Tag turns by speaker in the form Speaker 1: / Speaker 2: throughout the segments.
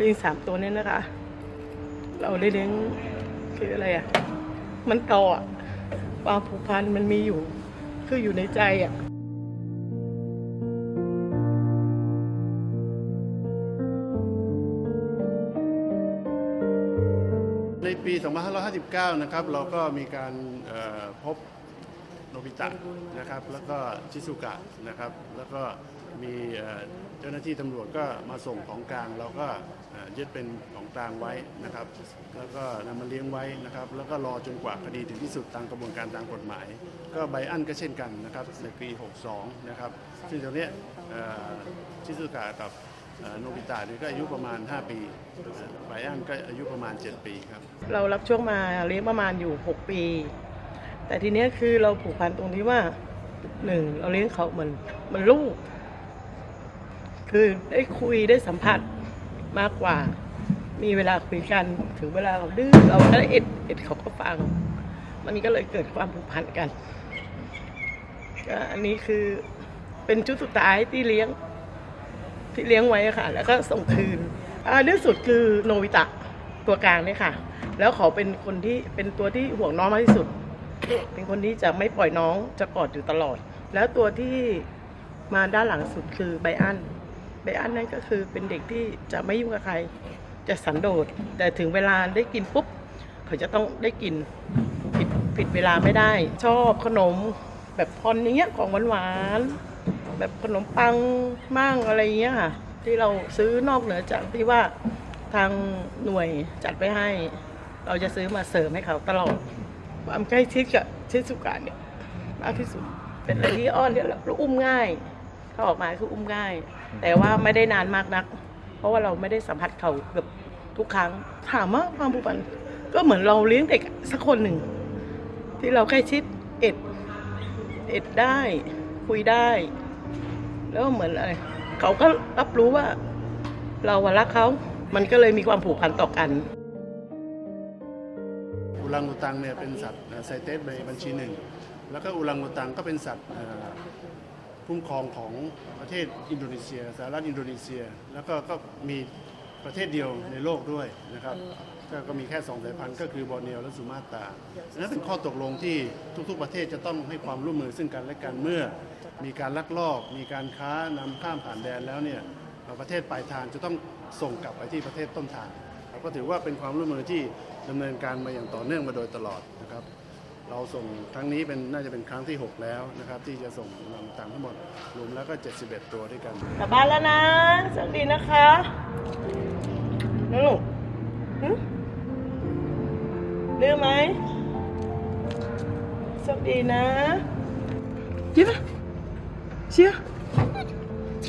Speaker 1: ลิงสามตัวนี้นะคะ เราได้เลี้ยงคืออะไรอะ มันต่ออะความผูกพันมันมีอยู่ คืออยู่ในใจอะ
Speaker 2: ในปี 2559 นะครับ เราก็มีการพบ นบิตะนะครับ แล้วก็ชิซุกะนะครับ แล้วก็มีเจ้าหน้าที่ตำรวจก็มาส่งของกลางเราก็ยึดเป็นของกลางไว้นะครับ แล้วก็นำมาเลี้ยงไว้นะครับ แล้วก็รอจนกว่าคดีถึงที่สุดตามกระบวนการตามกฎหมาย ก็ไบอันก็เช่นกันนะครับในปี 62 นะครับ ซึ่งตรงนี้ชิซุกะกับโนบิตะนี่ก็อายุประมาณ 5 ปีไบอันก็อายุประมาณ 7 ปีครับ
Speaker 1: เรารับช่วงมาเลี้ยงประมาณอยู่ 6 ปี แต่ทีเนี้ยคือเราผูกพันตรงที่ว่าหนึ่งเราเลี้ยงเขาเหมือนเหมันลูก คือได้คุยได้สัมผัสมากกว่า มีเวลาคุยกันถึงเวลาเขาดื้อเราก็ได้เอ็ดเอ็ดเขาก็ฟัง มันก็เลยเกิดความผูกพันกันก็อันนี้คือเป็นชุดสุดท้ายที่เลี้ยง ที่เลี้ยงไว้ค่ะ แล้วก็ส่งคืนอ่าที่สุดคือโนบิตะตัวกลางเนี่ยค่ะ แล้วเขาเป็นคนที่เป็นตัวที่ห่วงน้องมากที่สุด เป็นคนที่จะไม่ปล่อยน้องจะกอดอยู่ตลอด แล้วตัวที่มาด้านหลังสุดคือไบอันไบอันนั่นก็คือเป็นเด็กที่จะไม่ยุ่งกับใคร จะสันโดษ แต่ถึงเวลาได้กินปุ๊บ เขาจะต้องได้กินผิดผิดเวลาไม่ได้ ชอบขนมแบบพรอย่างเงี้ยของหวานๆแบบขนมปังมั่งอะไรเงี้ยค่ะ ที่เราซื้อนอกเหนือจากที่ว่าทางหน่วยจัดไปให้ เราจะซื้อมาเสริมให้เขาตลอด ความใกล้ชิดกับชิสุกะเนี่ยมากที่สุด เป็นอะไรที่อ้อนเนี่ยเราอุ้มง่ายเขาออกมาคืออุ้มง่าย แต่ว่าไม่ได้นานมากนัก เพราะว่าเราไม่ได้สัมผัสเขาเกือบทุกครั้ง ถามว่าความผูกพันก็เหมือนเราเลี้ยงเด็กสักคนหนึ่ง ที่เราใกล้ชิดเอ็ดเอ็ดได้คุยได้ แล้วเหมือนอะไรเขาก็รับรู้ว่า เราอะรักเขา มันก็เลยมีความผูกพันต่อกัน
Speaker 2: อุรังอุตังเนี่ยเป็นสัตว์ไซเตสในบัญชีหนึ่ง แล้วก็อุรังอุตังก็เป็นสัตว์เอ่อคุ้มครองของประเทศอินโดนีเซียสหรัฐอินโดนีเซีย แล้วก็ก็มีประเทศเดียวในโลกด้วยนะครับก็ก็มีแค่สองสายพันธุ์ก็คือบอร์เนียวและสุมาตรานนั้นเป็นข้อตกลงที่ทุกๆประเทศจะต้องให้ความร่วมมือซึ่งกันและกันเมื่อ มีการลักลอบ มีการค้านำข้ามผ่านแดนแล้วเนี่ยประเทศปลายทางจะต้องส่งกลับไปที่ประเทศต้นทาง เราก็ถือว่าเป็นความร่วมมือที่ดำเนินการมาอย่างต่อเนื่องมาโดยตลอดนะครับ เราส่งครั้งนี้เป็นน่าจะเป็นครั้งที่ 6 แล้วนะครับ ที่จะส่งลำต่างทั้งหมดรวมแล้วก็ 71 ตัวด้วยกัน
Speaker 1: กลับบ้านแล้วนะสวัสดีนะคะนะลูกหึดื้อไหมสวัสดีนะยิ้มอะเชียร์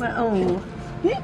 Speaker 1: มาโอ้นี่